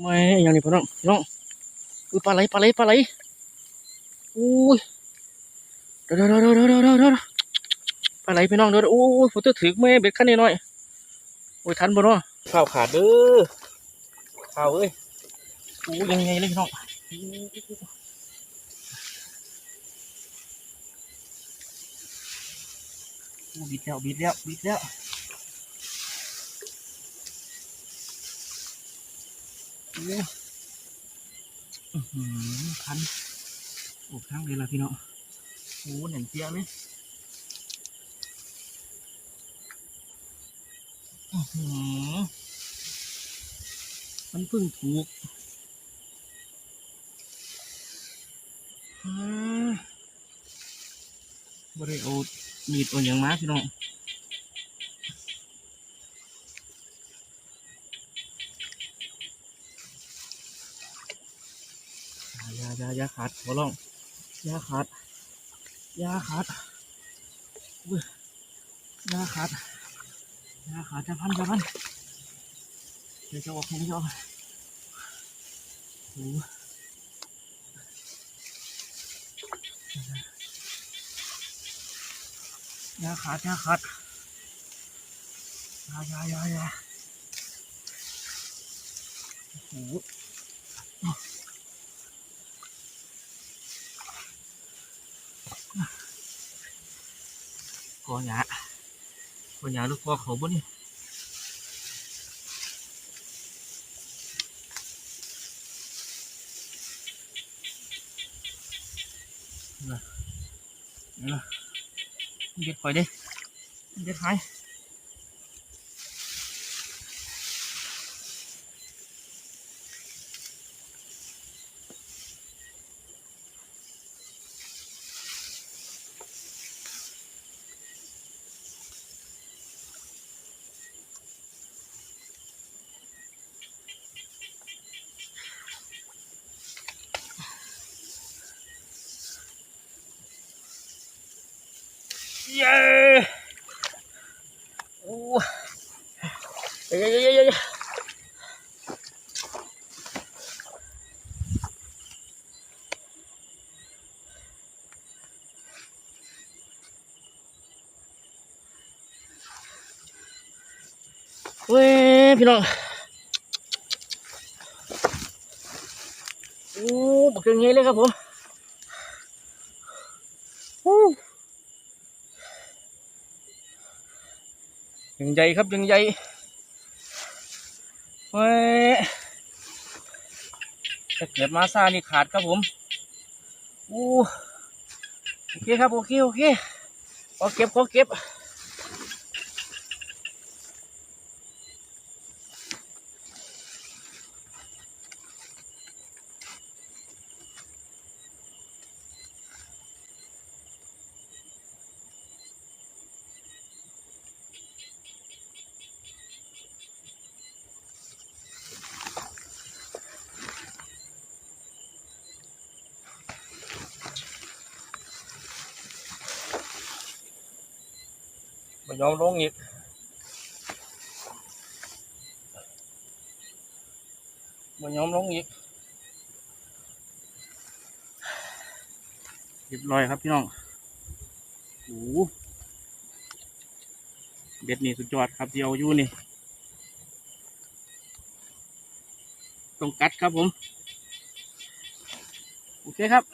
ไม่อย่างนี้พี่น้องพี่น้องอุ้ยปลาไหลปลาไหลปลาไหลอุ้ยเดี๋ยวเดี๋ยวเดี๋ยวเดี๋ยวเดี๋ยวเดี๋ยวปลาไหลพี่น้องเดี๋ยวโอ้ยผมจะถือแม่เบ็ดขั้นนี้หน่อยโอ้ยทันบ่เนาะข้าวขาดเด้อข้าวเอ้ยโอ้ยยังไงเลยพี่น้องโอ้บิดแล้วบิดแล้วบิดแล้ว โอ้อื้อหือคันโอ้ข้างเลยล่ะพี่น้องโอ้หนังเจียเลยอื้อหือมันเพิ่งถูกอ่าบริโอมีดเอาอย่างมาพี่น้อง ยายายาขาดขอร้องยาขาดยาขาดยาขาดยาขาดจะพันจะพันเดี๋ยวจะออกแข็งจะออกโอ้ยาขาดยาขาดยายายายาโอ้โห ก อหยากอหยาลูกกอเขาบ่นี่นะนะเด็ดปล่อยดิเด็ดหาย เย้โอ้เย้เย้เย้เย้เว้ยพี่น้องโอ้บักเกิงเงี้ยเลยครับผม ยังใหญ่ครับยังใหญ่เฮ้ยถ้าเกิดมาซ่านี่ขาดครับผมอู้โอเคครับโอเคโอเคขอเก็บขอเก็บ มายอมลงอีกมายอมลงอีกเรียบร้อยครับพี่น้องโอ้โหเบ็ดนี่สุดยอดครับเดียวอยู่นี่ต้องกัดครับผม โอเคครับ